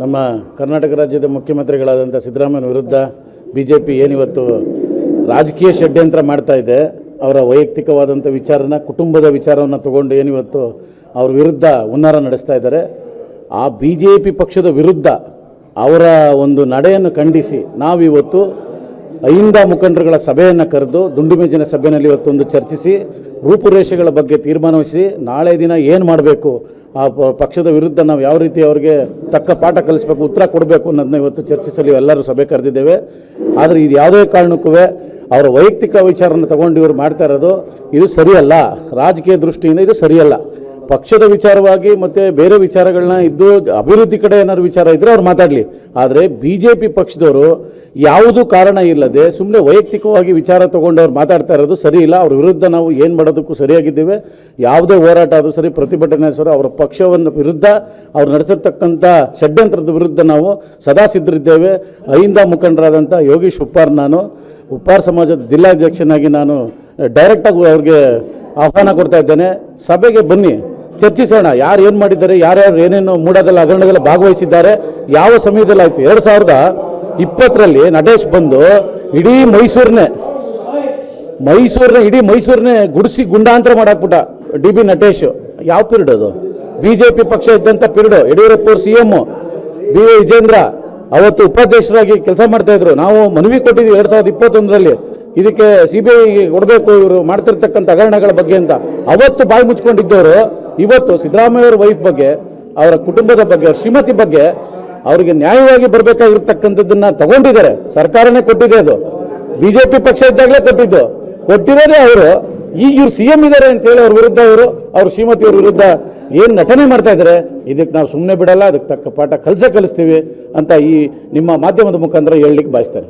ನಮ್ಮ ಕರ್ನಾಟಕ ರಾಜ್ಯದ ಮುಖ್ಯಮಂತ್ರಿಗಳಾದಂಥ ಸಿದ್ದರಾಮಯ್ಯನ ವಿರುದ್ಧ ಬಿ ಜೆ ಪಿ ಏನಿವತ್ತು ರಾಜಕೀಯ ಷಡ್ಯಂತ್ರ ಮಾಡ್ತಾ ಇದೆ. ಅವರ ವೈಯಕ್ತಿಕವಾದಂಥ ವಿಚಾರನ, ಕುಟುಂಬದ ವಿಚಾರವನ್ನು ತಗೊಂಡು ಏನಿವತ್ತು ಅವ್ರ ವಿರುದ್ಧ ಹುನ್ನಾರ ನಡೆಸ್ತಾ ಇದ್ದಾರೆ. ಆ ಬಿ ಜೆ ಪಿ ಪಕ್ಷದ ವಿರುದ್ಧ ಅವರ ಒಂದು ನಡೆಯನ್ನು ಖಂಡಿಸಿ ನಾವಿವತ್ತು ಅಹಿಂದ ಮುಖಂಡರುಗಳ ಸಭೆಯನ್ನು ಕರೆದು ದುಂಡುಮೇಜಿನ ಸಭೆಯಲ್ಲಿ ಇವತ್ತೊಂದು ಚರ್ಚಿಸಿ, ರೂಪುರೇಷೆಗಳ ಬಗ್ಗೆ ತೀರ್ಮಾನಿಸಿ ನಾಳೆ ದಿನ ಏನು ಮಾಡಬೇಕು ಆ ಪಕ್ಷದ ವಿರುದ್ಧ ನಾವು ಯಾವ ರೀತಿ ಅವರಿಗೆ ತಕ್ಕ ಪಾಠ ಕಲಿಸ್ಬೇಕು, ಉತ್ತರ ಕೊಡಬೇಕು ಅನ್ನೋದನ್ನ ಇವತ್ತು ಚರ್ಚಿಸಲು ಎಲ್ಲರೂ ಸಭೆ ಕರೆದಿದ್ದೇವೆ. ಆದರೆ ಇದು ಯಾವುದೇ ಕಾರಣಕ್ಕೂ ಅವರ ವೈಯಕ್ತಿಕ ವಿಚಾರನ ತಗೊಂಡು ಇವರು ಮಾಡ್ತಾ ಇರೋದು ಇದು ಸರಿಯಲ್ಲ. ರಾಜಕೀಯ ದೃಷ್ಟಿಯಿಂದ ಇದು ಸರಿಯಲ್ಲ. ಪಕ್ಷದ ವಿಚಾರವಾಗಿ ಮತ್ತು ಬೇರೆ ವಿಚಾರಗಳನ್ನ ಇದ್ದು ಅಭಿವೃದ್ಧಿ ಕಡೆ ಏನಾದ್ರು ವಿಚಾರ ಇದ್ದರೆ ಅವ್ರು ಮಾತಾಡಲಿ. ಆದರೆ ಬಿ ಜೆ ಪಿ ಪಕ್ಷದವರು ಯಾವುದೂ ಕಾರಣ ಇಲ್ಲದೆ ಸುಮ್ಮನೆ ವೈಯಕ್ತಿಕವಾಗಿ ವಿಚಾರ ತೊಗೊಂಡು ಅವ್ರು ಮಾತಾಡ್ತಾ ಇರೋದು ಸರಿ ಇಲ್ಲ. ಅವ್ರ ವಿರುದ್ಧ ನಾವು ಏನು ಮಾಡೋದಕ್ಕೂ ಸರಿಯಾಗಿದ್ದೇವೆ. ಯಾವುದೇ ಹೋರಾಟ ಆದರೂ ಸರಿ ಪ್ರತಿಭಟನೆ ಸರಿ ಅವರ ಪಕ್ಷವನ್ನು ವಿರುದ್ಧ ಅವ್ರು ನಡೆಸಿರ್ತಕ್ಕಂಥ ಷಡ್ಯಂತ್ರದ ವಿರುದ್ಧ ನಾವು ಸದಾ ಸಿದ್ಧರಿದ್ದೇವೆ ಅಹಿಂದ ಮುಖಂಡರಾದಂಥ ಯೋಗೀಶ್ ಉಪ್ಪಾರ್ ನಾನು. ಉಪ್ಪಾರ್ ಸಮಾಜದ ಜಿಲ್ಲಾಧ್ಯಕ್ಷನಾಗಿ ನಾನು ಡೈರೆಕ್ಟಾಗಿ ಅವ್ರಿಗೆ ಆಹ್ವಾನ ಕೊಡ್ತಾ ಇದ್ದೇನೆ. ಸಭೆಗೆ ಬನ್ನಿ. ಚರ್ಚಿಸೋಣ. ಯಾರು ಏನು ಮಾಡಿದ್ದಾರೆ, ಯಾರ್ಯಾರು ಏನೇನು ಮೂಡೋದಲ್ಲ, ಹಗರಣದಲ್ಲಿ ಭಾಗವಹಿಸಿದ್ದಾರೆ, ಯಾವ ಸಮಯದಲ್ಲಿ ಆಯಿತು? ಎರಡು ಸಾವಿರದ ಇಪ್ಪತ್ತರಲ್ಲಿ ನಟೇಶ್ ಬಂದು ಇಡೀ ಮೈಸೂರನ್ನೇ ಮೈಸೂರನ್ನ ಇಡೀ ಮೈಸೂರನ್ನೇ ಗುಡಿಸಿ ಗುಂಡಾಂತರ ಮಾಡಾಕ್ಬಿಟ್ಟ ಡಿ ಬಿ ನಟೇಶ್. ಯಾವ ಪಿರಿಯಡ್ ಅದು? ಬಿ ಜೆ ಪಿ ಪಕ್ಷ ಇದ್ದಂಥ ಪಿರಿಯಡ್. ಯಡಿಯೂರಪ್ಪ ಅವರು ಸಿ ಎಮ್ಮು ಬಿ ವಿಜೇಂದ್ರ ಅವತ್ತು ಉಪಾಧ್ಯಕ್ಷರಾಗಿ ಕೆಲಸ ಮಾಡ್ತಾ ಇದ್ರು. ನಾವು ಮನವಿ ಕೊಟ್ಟಿದ್ವಿ ಎರಡು ಸಾವಿರದ ಇಪ್ಪತ್ತೊಂದರಲ್ಲಿ. ಇದಕ್ಕೆ ಸಿ ಬಿ ಐಗೆ ಕೊಡಬೇಕು, ಇವರು ಮಾಡ್ತಿರ್ತಕ್ಕಂಥ ಹಗರಣಗಳ ಬಗ್ಗೆ ಅಂತ. ಅವತ್ತು ಬಾಯಿ ಮುಚ್ಕೊಂಡಿದ್ದವರು ಇವತ್ತು ಸಿದ್ದರಾಮಯ್ಯ ಅವರ ವೈಫ್ ಬಗ್ಗೆ, ಅವರ ಕುಟುಂಬದ ಬಗ್ಗೆ, ಅವ್ರ ಶ್ರೀಮತಿ ಬಗ್ಗೆ ಅವರಿಗೆ ನ್ಯಾಯವಾಗಿ ಬರಬೇಕಾಗಿರ್ತಕ್ಕಂಥದ್ದನ್ನ ತಗೊಂಡಿದ್ದಾರೆ. ಸರ್ಕಾರನೇ ಕೊಟ್ಟಿದೆ ಅದು. ಬಿಜೆಪಿ ಪಕ್ಷ ಇದ್ದಾಗಲೇ ಕೊಟ್ಟಿದ್ದು. ಕೊಟ್ಟಿರೋದೇ ಅವರು. ಈಗ ಇವ್ರು ಸಿ ಎಂ ಇದ್ದಾರೆ ಅಂತೇಳಿ ಅವ್ರ ವಿರುದ್ಧ ಅವರು ಅವ್ರ ಶ್ರೀಮತಿ ಅವ್ರ ವಿರುದ್ಧ ಏನು ನಟನೆ ಮಾಡ್ತಾ ಇದ್ದಾರೆ, ಇದಕ್ಕೆ ನಾವು ಸುಮ್ಮನೆ ಬಿಡಲ್ಲ, ಅದಕ್ಕೆ ತಕ್ಕ ಪಾಠ ಕಲಿಸೇ ಕಲಿಸ್ತೀವಿ ಅಂತ ಈ ನಿಮ್ಮ ಮಾಧ್ಯಮದ ಮುಖಾಂತರ ಹೇಳಲಿಕ್ಕೆ ಬಯಸ್ತಾರೆ.